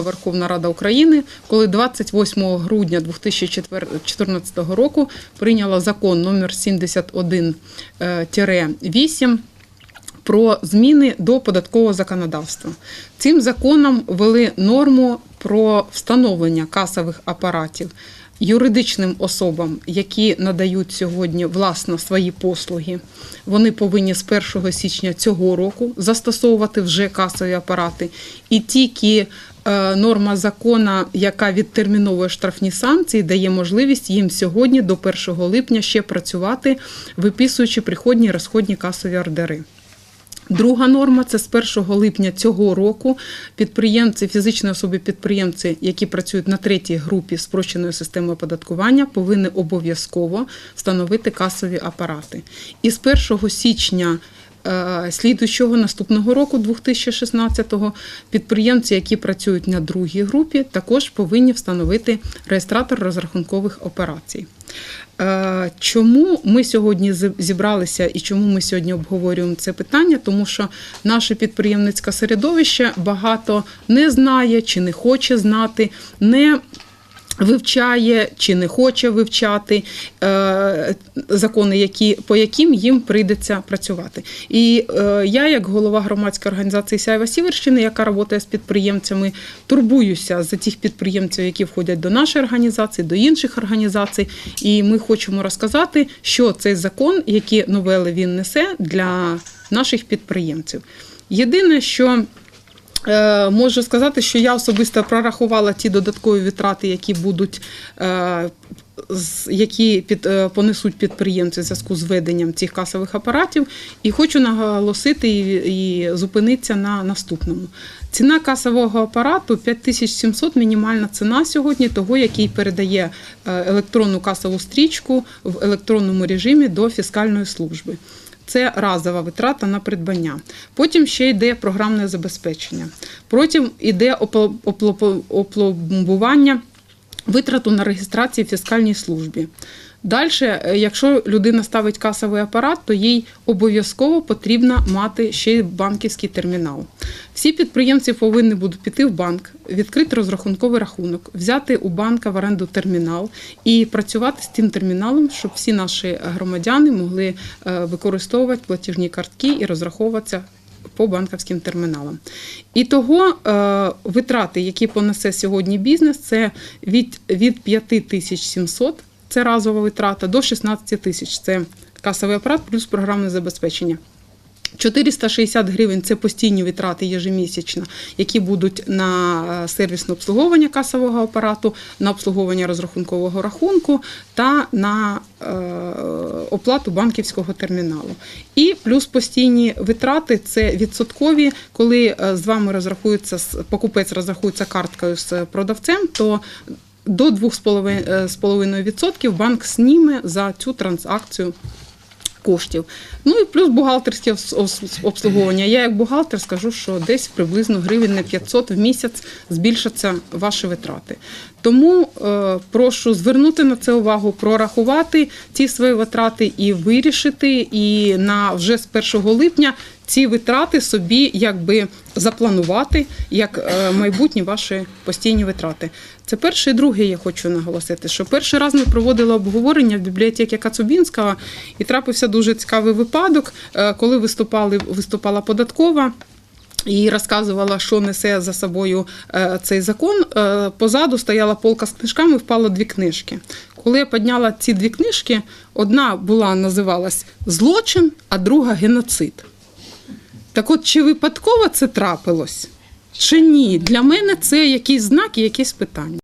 Верховна Рада України, коли 28 грудня 2014 року прийняла закон номер 71-8 про зміни до податкового законодавства. Цим законом ввели норму про встановлення касових апаратів юридичним особам, які надають сьогодні власно свої послуги. Вони повинні з 1 січня цього року застосовувати вже касові апарати. І тільки е, норма закону, яка відтерміновує штрафні санкції, дає можливість їм сьогодні до 1 липня ще працювати, виписуючи приходні і розходні касові ордери. Друга норма це з 1 липня цього року підприємці, фізичні особи-підприємці, які працюють на третій групі спрощеної системи оподаткування, повинні обов'язково встановити касові апарати. І з 1 січня е, слідуючого наступного року, 2016-го, підприємці, які працюють на другій групі, також повинні встановити реєстратор розрахункових операцій. Е, Чому ми сьогодні зібралися і чому ми сьогодні обговорюємо це питання? Тому що наше підприємницьке середовище багато не знає чи не хоче знати, не вивчає чи не хоче вивчати е, закони, які, по яким їм прийдеться працювати. І е, я, як голова громадської організації Сяйва Сіверщини, яка працює з підприємцями, турбуюся за тих підприємців, які входять до нашої організації, до інших організацій. І ми хочемо розказати, що цей закон, які новели він несе для наших підприємців. Єдине, що Можу сказати, що я особисто прорахувала ті додаткові витрати, які будуть. е, Які під, е, понесуть підприємці в зв'язку з введенням цих касових апаратів, і хочу наголосити і, і зупинитися на наступному. Ціна касового апарату 5700 мінімальна ціна сьогодні, того, який передає е, електронну касову стрічку в електронному режимі до фіскальної служби. Це разова витрата на придбання. Потім ще йде програмне забезпечення. Потім йде опло- опло- опломбування витрату на реєстрацію в фіскальній службі. Далі, якщо людина ставить касовий апарат, то їй обов'язково потрібно мати ще й банківський термінал. Всі підприємці повинні будуть піти в банк, відкрити розрахунковий рахунок, взяти у банка в оренду термінал і працювати з тим терміналом, щоб всі наші громадяни могли е, використовувати платіжні картки і розраховуватися по банківським терміналам. І того е, витрати, які понесе сьогодні бізнес, це від, від 5700, це разова витрата, до 16 тисяч. Це касовий апарат плюс програмне забезпечення. 460 гривень це постійні витрати єжемісячно, які будуть на е, сервісне обслуговування касового апарату, на обслуговування розрахункового рахунку та на е, оплату банківського терміналу. І плюс постійні витрати це відсоткові, коли е, з вами розрахується покупець розрахується карткою з продавцем, то до 2,5% банк зніме за цю транзакцію коштів. Ну і плюс бухгалтерське обслуговування. Я як бухгалтер скажу, що десь приблизно гривень на 500 в місяць збільшаться ваші витрати. Тому е, прошу звернути на це увагу, прорахувати ці свої витрати і вирішити. І на вже з 1 липня ці витрати собі якби запланувати як е, майбутні ваші постійні витрати. Це перше і друге, я хочу наголосити, що перший раз ми проводили обговорення в бібліотеці Кацубінського, і трапився дуже цікавий випадок, е, коли виступали виступала податкова. І розказувала, що несе за собою е, цей закон. Позаду стояла полка з книжками, впало дві книжки. Коли я підняла ці дві книжки, одна була називалась Злочин, а друга геноцид. Так от, чи випадково це трапилось? Чи ні? Для мене це якийсь знак і якісь питання.